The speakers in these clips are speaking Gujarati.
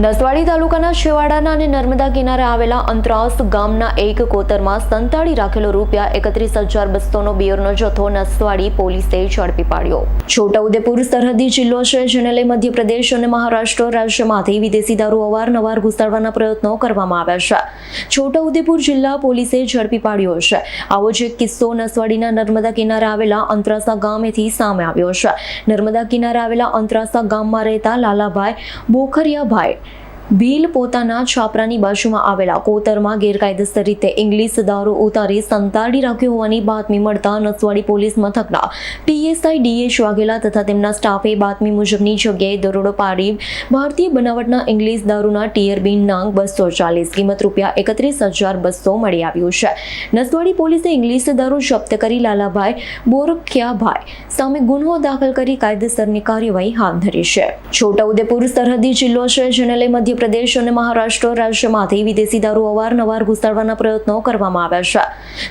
નસવાડી તાલુકાના શેવાડાના અને નર્મદા કિનારે આવેલા અંતરાસ ગામના એક કોતરમાં સંતાડી રાખેલો રૂપિયા એકત્રીસ હજાર બસોનો બિયરનો જથ્થો નસવાડી પોલીસે ઝડપી પાડ્યો. છોટાઉદેપુર સરહદી જિલ્લો છે, જેને લઈ મધ્યપ્રદેશ અને મહારાષ્ટ્ર રાજ્યમાંથી વિદેશી દારૂ અવારનવાર ઘુસાડવાના પ્રયત્નો કરવામાં આવ્યા છે. છોટાઉદેપુર જિલ્લા પોલીસે ઝડપી પાડ્યો છે. આવો જ એક કિસ્સો નસવાડીના નર્મદા કિનારે આવેલા અંતરાસા ગામેથી સામે આવ્યો છે. નર્મદા કિનારે આવેલા અંતરાસા ગામમાં રહેતા લાલાભાઈ બોખરિયાભાઈ ભીલ પોતાના છાપરાની બાજુમાં આવેલા કોતરમાં ગેરકાયદેસર રીતે ઇંગ્લિશ દારૂ ઉતારી સંતાડી રાખ્યો હોવાની બાતમી મળતા નસવાડી પોલીસ મથકના ટીએસઆઈ ડીએચ વાઘેલા તથા તેમના સ્ટાફે બાતમી મુજબની જગ્યાએ દરોડો પાડી ભારતીય બનાવટના ઇંગ્લિશ દારૂના ટીયર બિન નંગ બસો ચાલીસ કિંમત રૂપિયા એકત્રીસ હજાર બસો મળી આવ્યું છે. નસવાડી પોલીસે ઇંગ્લિશ દારૂ જપ્ત કરી લાલાભાઈ બોરખ્યાભાઈ સામે ગુનો દાખલ કરી કાયદેસરની કાર્યવાહી હાથ ધરી છે. છોટાઉદેપુર સરહદી જિલ્લો છે, જેને લઈ મધ્યપ્રદેશ અને મહારાષ્ટ્ર રાજ્યમાંથી વિદેશી દારૂ અવારનવાર ઘુસાડવાના પ્રયત્નો કરવામાં આવ્યા છે.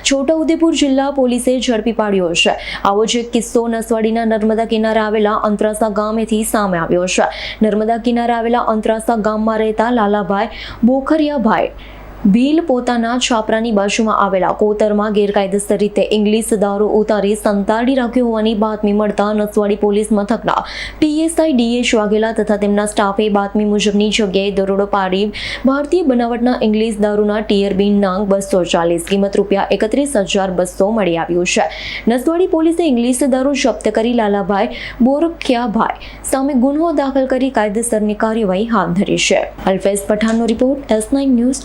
છોટાઉદેપુર જિલ્લા પોલીસે ઝડપી પાડ્યો છે. આવો જ એક કિસ્સો નસવાડીના નર્મદા કિનારે આવેલા અંતરાસા ગામેથી સામે આવ્યો છે. નર્મદા કિનારે આવેલા અંતરાસા ગામમાં રહેતા લાલાભાઈ બોખરિયાભાઈ ભીલ પોતાના છાપરાની બાજુમાં આવેલા કોતરમાં ગેરકાયદેસર રીતે ઇંગ્લિશ દારૂ ઉતારી સંતાડી રાખ્યો હોવાની બાતમી મળતા નસવાડી પોલીસ મથકના ટીએસઆઈ ડીએચ વાઘેલા તથા તેમના સ્ટાફે બાતમી મુજબની જગ્યાએ દરોડો પાડી ભારતીય બનાવટના ઇંગ્લિશ દારૂના ટીયર બિન નાંગ બસો ચાલીસ કિંમત રૂપિયા એકત્રીસ હજાર બસો મળી આવ્યું છે. નસવાડી પોલીસે ઇંગ્લિશ દારૂ જપ્ત કરી લાલાભાઈ બોરખ્યાભાઈ સામે ગુનો દાખલ કરી કાયદેસરની કાર્યવાહી હાથ ધરી છે. Alfez પઠાણનો report S nine news